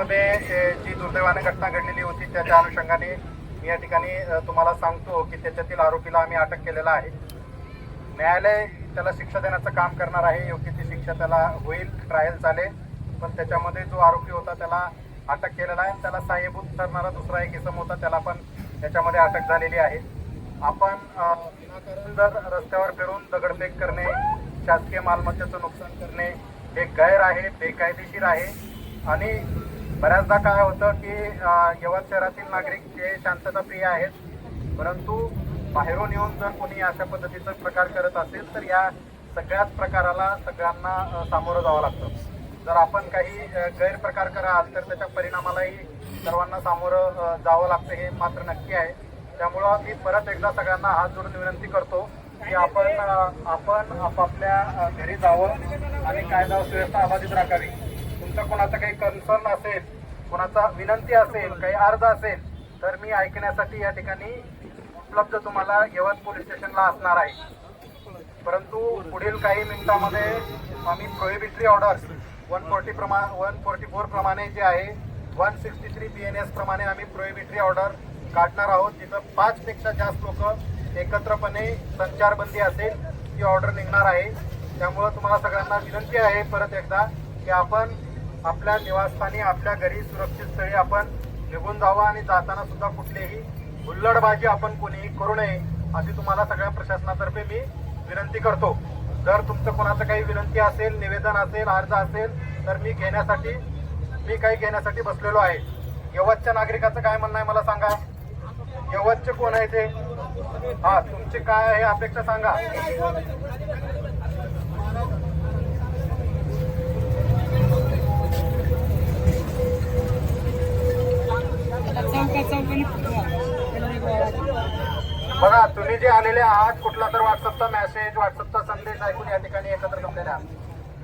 मध्ये जी दुर्दैवाने घटना घडलेली होती त्याच्या अनुषंगाने मी या ठिकाणी तुम्हाला सांगतो की त्याच्यातील आरोपीला आम्ही अटक केलेला आहे. न्यायालय त्याला शिक्षा देण्याचं काम करणार आहे योग्य ती शिक्षा त्याला होईल ट्रायल चालेल. पण त्याच्यामध्ये जो आरोपी होता त्याला अटक केलेला आहे. त्याला साहेबूत ठरणारा दुसरा एक इसम होता त्याला पण त्याच्यामध्ये अटक झालेली आहे. आपण विनाकारण जर रस्त्यावर फिरून दगडफेक करणे शासकीय मालमत्तेचं नुकसान करणे हे गैर आहे बेकायदेशीर आहे. आणि बऱ्याचदा काय होतं की यवत शहरातील नागरिक हे शांतताप्रिय आहेत परंतु बाहेरून येऊन जर कोणी अशा पद्धतीचा प्रकार करत असेल तर या सगळ्याच प्रकाराला सगळ्यांना सामोरं जावं लागतं. जर आपण काही गैरप्रकार कराल तर त्याच्या परिणामालाही सर्वांना सामोरं जावं लागतं हे मात्र नक्की आहे. त्यामुळं मी परत एकदा सगळ्यांना हात जोडून विनंती करतो की आपण आपण आपापल्या घरी जावं आणि कायदा सुव्यवस्था अबाधित राखावी. तुमचं कोणाचं काही कन्सर्न असेल कोणाचा विनंती असेल काही अर्ज असेल तर मी ऐकण्यासाठी या ठिकाणी उपलब्ध तुम्हाला यवत पोलीस स्टेशनला असणार आहे. परंतु पुढील काही मिनिटांमध्ये आम्ही प्रोहिबिटरी ऑर्डर वन फोर्टी प्रमा वन फोर्टी फोर प्रमाणे जे आहे one sixty three B N S प्रमाणे आम्ही प्रोहिबिटरी ऑर्डर काढणार आहोत. तिथं पाचपेक्षा जास्त लोक एकत्रपणे संचारबंदी असेल ती ऑर्डर निघणार आहे. त्यामुळं तुम्हाला सगळ्यांना विनंती आहे परत एकदा की आपण आपल्या निवासस्थानी आपल्या घरी सुरक्षित स्थळी आपण निघून जावं आणि जाताना सुद्धा कुठलीही हुल्लडबाजी आपण कोणीही करू नये अशी तुम्हाला सगळ्या प्रशासनातर्फे मी विनंती करतो. जर तुमचं कोणाचं काही विनंती असेल निवेदन असेल अर्ज असेल तर मी घेण्यासाठी मी काही घेण्यासाठी बसलेलो आहे. यवतच्या नागरिकाचं काय म्हणणं आहे मला सांगा? यवतचे कोण आहे ते? हा तुमची काय आहे अपेक्षा सांगा. बघा तुम्ही जे आलेले आहात कुठला तर व्हॉट्सअपचा मेसेज व्हॉट्सअपचा संदेश ऐकून या ठिकाणी एकत्र जमलेले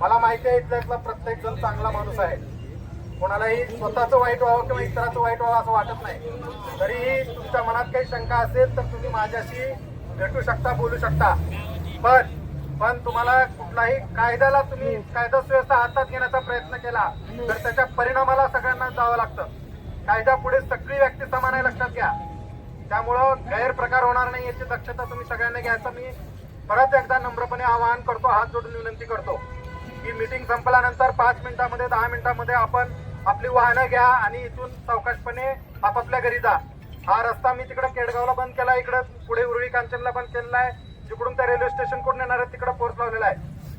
मला माहिती आहे इथल्यातला प्रत्येक जण चांगला माणूस आहे. कोणालाही स्वतःचं वाईट व्हावं किंवा इतराचं वाईट व्हावं असं वाटत नाही. तरीही तुमच्या मनात काही शंका असेल तर तुम्ही माझ्याशी भेटू शकता बोलू शकता. पण पण तुम्हाला कुठलाही कायद्याला तुम्ही कायदा सुव्यवस्था हातात घेण्याचा प्रयत्न केला तर त्याच्या परिणामाला सगळ्यांना जावं लागतं. कायदा पुढे सगळी व्यक्ती समान आहे लक्षात घ्या. त्यामुळं गैरप्रकार होणार नाही याची दक्षता तुम्ही सगळ्यांना घ्यायचं. मी परत एकदा नम्रपणे आवाहन करतो हात जोडून विनंती करतो. ही मीटिंग संपल्यानंतर पाच मिनिटांमध्ये दहा मिनिटांमध्ये आपण आपली वाहनं घ्या आणि इथून सावकाशपणे आपापल्या घरी जा. हा रस्ता मी तिकडे केडगावला बंद केला इकडे पुढे उरुळी कांचनला बंद केलेला आहे. जिकडून त्या रेल्वे स्टेशनकडून येणार आहे तिकडे फोर्स लावलेला आहे.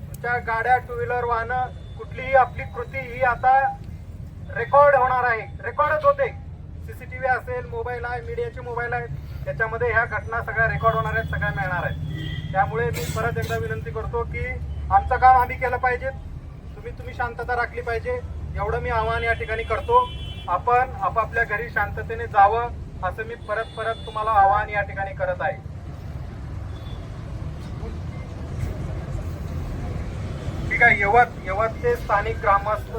तुमच्या गाड्या टू व्हीलर वाहनं कुठलीही आपली कृती ही आता रेकॉर्ड होणार आहे. रेकॉर्डच होते. सीसीटीव्ही असेल मोबाईल आहे मीडियाचे मोबाईल आहेत. त्याच्यामध्ये ह्या घटना सगळ्या रेकॉर्ड होणार आहेत सगळ्या मिळणार आहेत. त्यामुळे मी परत एकदा विनंती करतो की आमचं काम आम्ही केलं पाहिजे तुम्ही तुम्ही शांतता राखली पाहिजे. एवढं मी आव्हान या ठिकाणी करतो. आपण आपापल्या घरी शांततेने जावं असं मी परत परत तुम्हाला आव्हान या ठिकाणी करत आहे. ठीक आहे यवत यवतचे स्थानिक ग्रामस्थ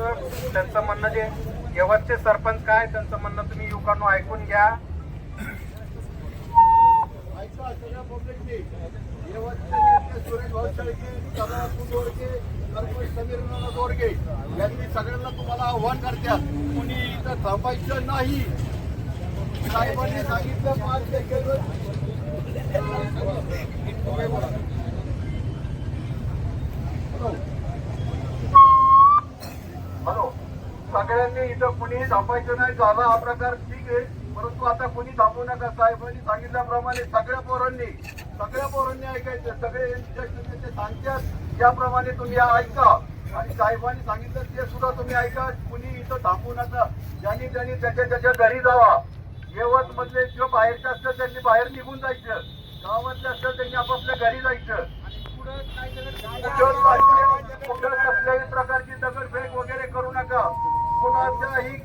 त्यांचं म्हणणं जे यवतचे सरपंच काय त्यांचं म्हणणं तुम्ही युवकांना ऐकून घ्या. ऐका सुरेश भाऊ शेळके सदाभाऊ दोडके सरपंच समीर नाना दोडके यांनी सगळ्यांना तुम्हाला आव्हान करतात कुणी इथं थांबायचं नाही. साहेबांनी सांगितलं पाच सगळ्यांनी इथं कुणी थांबायचं नाही झाला हा प्रकार ठीक आहे. परंतु आता कुणी थांबू नका साहेबांनी सांगितल्याप्रमाणे सगळ्या पोरांनी सगळ्या पोरांनी ऐकायचं सगळे ते सांगतात त्याप्रमाणे तुम्ही ऐका. आणि साहेबांनी सांगितलं ते सुद्धा तुम्ही ऐका कुणी इथं थांबू नका. ज्यांनी ज्यांनी त्याच्या त्याच्या घरी जावा. यवत मधले किंवा बाहेरचे असतात त्यांनी बाहेर निघून जायचं. गावातले असतात त्यांनी आपापल्या घरी जायचं. कुठं कसल्याही प्रकारची दगडफेक वगैरे करू नका कुणाच्याही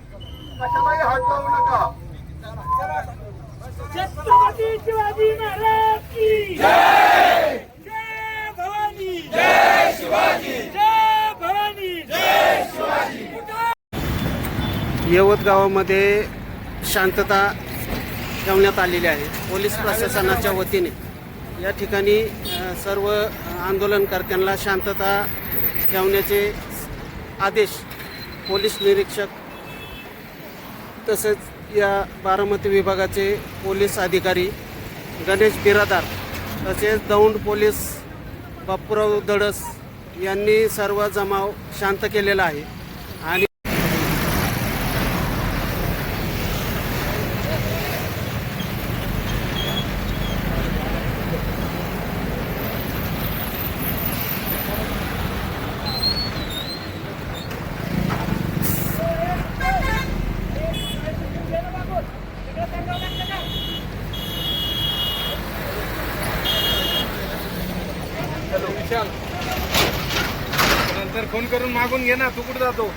कशालाही हात लावू नका. छत्रपती शिवाजी महाराज की जय! जय भवानी! जय शिवाजी! जय भवानी! जय शिवाजी! यवत गावामध्ये शांतता ठेवण्यात आलेली आहे. पोलीस प्रशासनाच्या वतीने. या ठिकाणी सर्व आंदोलनकर्त्यांना शांतता ठेवण्याचे आदेश पोलीस निरीक्षक तसेच या बारामती विभागाचे पोलीस अधिकारी गणेश बिरादार तसेच दौंड पोलीस बापूराव दडस यांनी सर्व जमाव शांत केलेला आहे आणि नंतर फोन करून मागून घे ना तू कुठं जातो?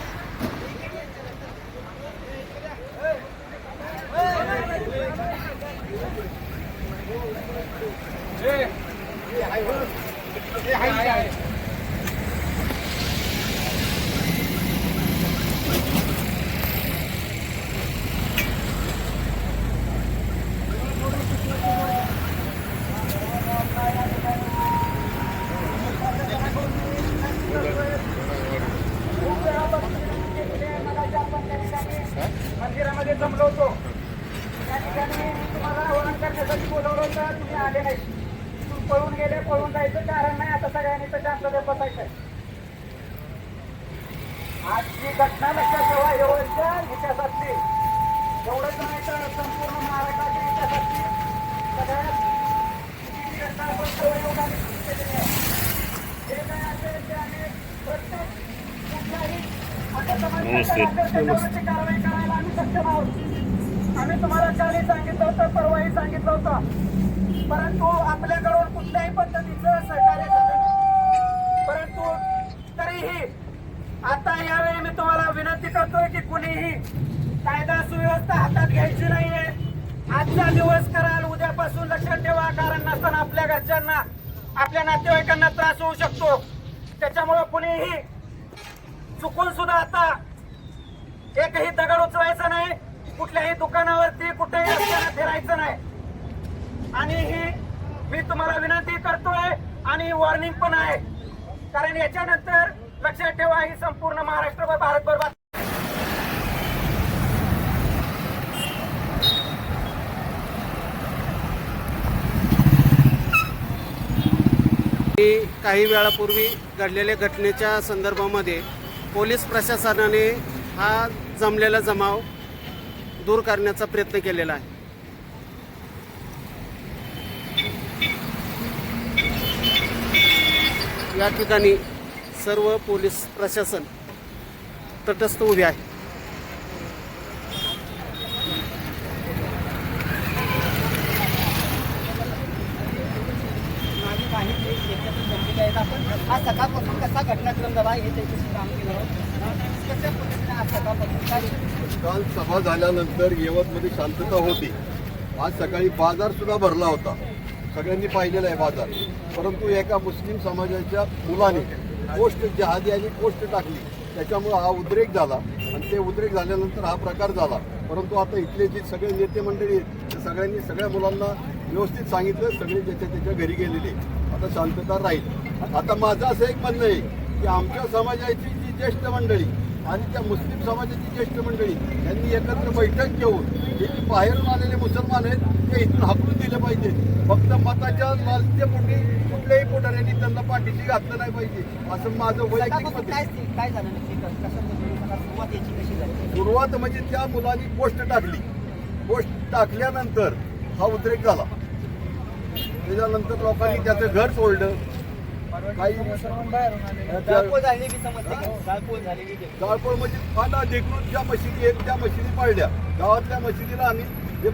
मंदिरामध्ये जमलो होतो त्या ठिकाणी मी तुम्हाला आवाहन करण्यासाठी बोलवलं होतं तुम्ही आले नाही तुम्ही पळून गेले पळून जायचं कारण नाही आता सगळ्यांनी तर शांततेत बसायचं आहे आजची घटना लक्षात एवढ्या इतिहासातली एवढंच नाही तर संपूर्ण महाराष्ट्राच्या इतिहासातली सगळ्यात चुकीची घटना केलेली आहे. काय असेल ते आम्ही प्रत्येक कुठल्याही आता कारवाई करायला आम्ही सक्षम आहोत आम्ही तुम्हाला कालही सांगितलं होतं परवाही सांगितलं होतं परंतु आपल्याकडून कुठल्याही पद्धतीचं विनंती करतोय की कुणीही कायदा सुव्यवस्था हातात घ्यायची नाहीये. आजचा दिवस कराल उद्यापासून लक्षात ठेवा कारण नसताना आपल्या घरच्यांना आपल्या नातेवाईकांना त्रास होऊ शकतो. त्याच्यामुळं कुणीही चुकून सुद्धा आता एकही दगड उचलायचा नाही कुठल्याही दुकानावरती कुठेही असताना फिरायचं नाही. आणि ही मी तुम्हाला विनंती करतोय आणि वॉर्निंग पण आहे. कारण याच्यानंतर लक्षात ठेवा ही संपूर्ण महाराष्ट्रभर भारतभर मी काही वेळापूर्वी घडलेल्या घटनेच्या संदर्भामध्ये पोलीस प्रशासनाने हा जमलेला जमाव दूर करण्याचा प्रयत्न केलेला आहे. या ठिकाणी सर्व पोलीस प्रशासन तटस्थ उभे आहे. आज सकाळपासून कसा घटनाक्रम झाला हे त्याच्याशी काम काल सभा झाल्यानंतर यवतमध्ये शांतता होती. आज सकाळी बाजार सुद्धा भरला होता. सगळ्यांनी पाहिलेला आहे बाजार. परंतु एका मुस्लिम समाजाच्या मुलाने पोस्ट जहादी आणि पोस्ट टाकली त्याच्यामुळे हा उद्रेक झाला. आणि ते उद्रेक झाल्यानंतर हा प्रकार झाला. परंतु आता इथले जे सगळे नेते मंडळी आहेत सगळ्यांनी सगळ्या मुलांना व्यवस्थित सांगितलं सगळे ज्याच्या त्याच्या घरी गेलेले आता शांतता राहील. आता माझं असं एक म्हणणं आहे की आमच्या समाजाची जी ज्येष्ठ मंडळी आणि त्या मुस्लिम समाजाची ज्येष्ठ मंडळी यांनी एकत्र बैठक घेऊन हे जे बाहेरून आलेले मुसलमान आहेत ते इथून हाकलून दिले पाहिजेत फक्त मताच्या लालतेपोटी कुठल्याही पोटाऱ्यांनी त्यांना पाठीशी घातलं नाही पाहिजे. असं माझं वैयक्तिक मत काय आहे. काय झालं नक्की? कसं सकाळ सुरुवात याची कशी झाली? सुरुवात म्हणजे त्या मुलांनी पोस्ट टाकली. पोस्ट टाकल्यानंतर हा उद्रेक झाला. त्याच्यानंतर लोकांनी त्याचं घर सोडलं. काही जाळपोळ झालेली समजते का? जाळपोळ झालेली ते. जाळपोळ म्हणजे अनधिकृत ज्या मशिदी आहेत त्या मशिदी पाळल्या. गावातल्या मशिदीला आम्ही जे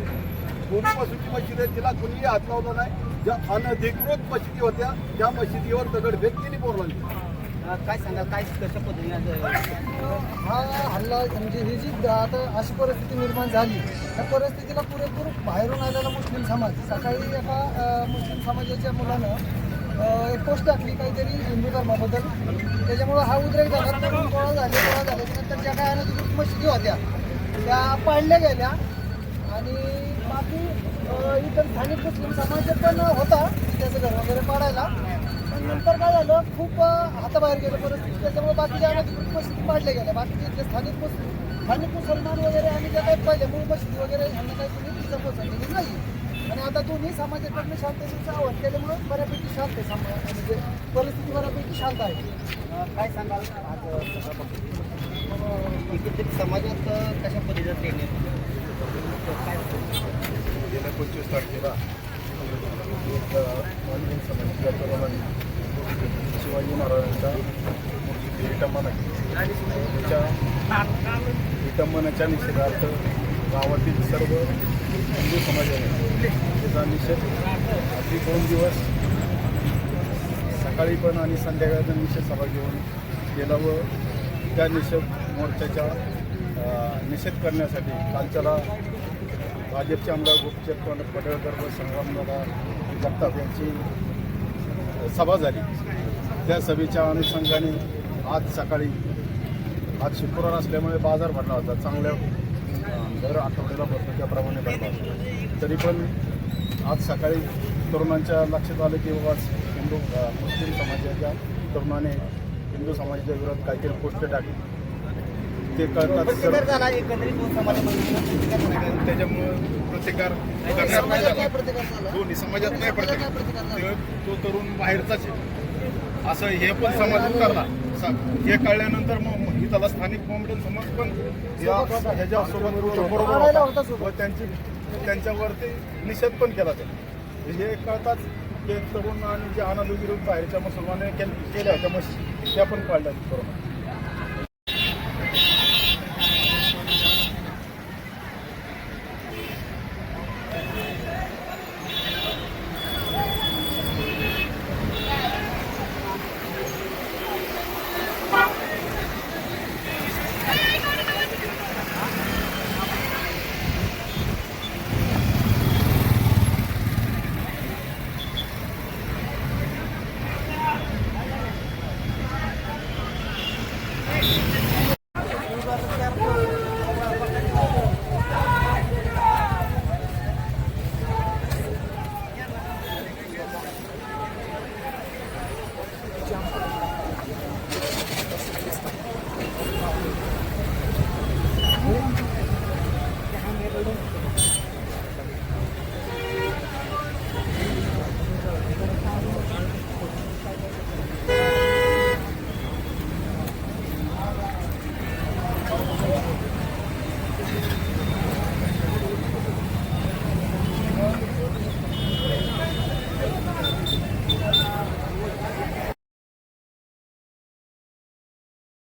पूर्वीपासूनची मशीद आहे तिला कुणीही हात लावला नाही. ज्या अनधिकृत मशिदी होत्या त्या मशिदीवर दगडफेक केली पोरांनी अं, काय सांगा काय कशा पद्धतीने हा हल्ला म्हणजे ही जी आता अशी परिस्थिती निर्माण झाली त्या परिस्थितीला पुरेपूर बाहेरून आलेला मुस्लिम समाज सकाळी एका अ, मुस्लिम समाजाच्या मुलानं अ, एक पोस्ट टाकली काहीतरी हिंदू धर्माबद्दल. त्याच्यामुळं हा उद्रेक झाला गोळा झाले गोळा झाले त्यानंतर ज्या काय अनधिकृत मशिदी होत्या त्या पाडल्या गेल्या. आणि बाकी इतर स्थानिक मुस्लिम समाज पण होता त्याचं घर वगैरे पाडायला. पण नंतर काय झालं खूप हाताबाहेर गेलं परिस्थिती. त्याच्यामुळे बाकीच्या अनधिकृत मशिदी पाडल्या गेल्या. बाकीचे जे स्थानिक मुस्लिम स्थानिक मुसलमान वगैरे आणि त्या काही पहिले मूळ मशिदी वगैरे ह्यांना काही तुम्ही तिथं पोचवलेली नाही आणि आता दोन्ही समाजाकडनं शांततेचं आवड केल्यामुळं बऱ्यापैकी शांत आहे समाज. म्हणजे परिस्थिती बऱ्यापैकी शांत आहे. काय सांगाल? आज समाजात कशा पद्धतीचं ट्रेनिंग गेल्या पंचवीस तारखेला एक शिवाजी महाराजांच्या मूर्तीची विटंबना केली त्याच्या विटंबनाच्या निषेधार्थ गावातील सर्व हिंदू समाजाने त्याचा निषेध अगदी दोन दिवस सकाळी पण आणि संध्याकाळचा निषेध सभा घेऊन गेला व त्या निषेध मोर्चाच्या निषेध करण्यासाठी कालच्याला भाजपचे आमदार गोपीचंद पडळकर व संग्रामदादा जगताप यांची सभा झाली. त्या सभेच्या अनुषंगाने आज सकाळी आज शुक्रवार असल्यामुळे बाजार भरला होता. चांगल्या दर आठवड्याला भरतो त्याप्रमाणे भरला होता. तरी पण आज सकाळी तरुणांच्या लक्षात आलं की बाबा हिंदू मुस्लिम समाजाच्या तरुणाने हिंदू समाजाच्या विरोधात काहीतरी पोस्ट टाकली. ते कळतात प्रतिकार सर्व झाला एकंदरीत दोन समाजामध्ये प्रतिकार झाला. का? त्याच्यामुळे प्रतिकार करण्यात नाही समाजात झाला. दोन्ही समाजात नाही समाजात प्रतिकार. ते- तरुण बाहेरचाच आहे. असं हे पण समाज करला. स- हे कळल्यानंतर मग मग त्याला स्थानिक कोंबडन समाज पण ह्याच्यासोबत. व त्यांची त्यांच्यावरती निषेध पण केला त्यांनी हे कळताच ते तरुण आणि जे विरुद्ध बाहेरच्या मुसलमानाने केल- केल्या होत्या मशी त्या पण काढल्या बरोबर.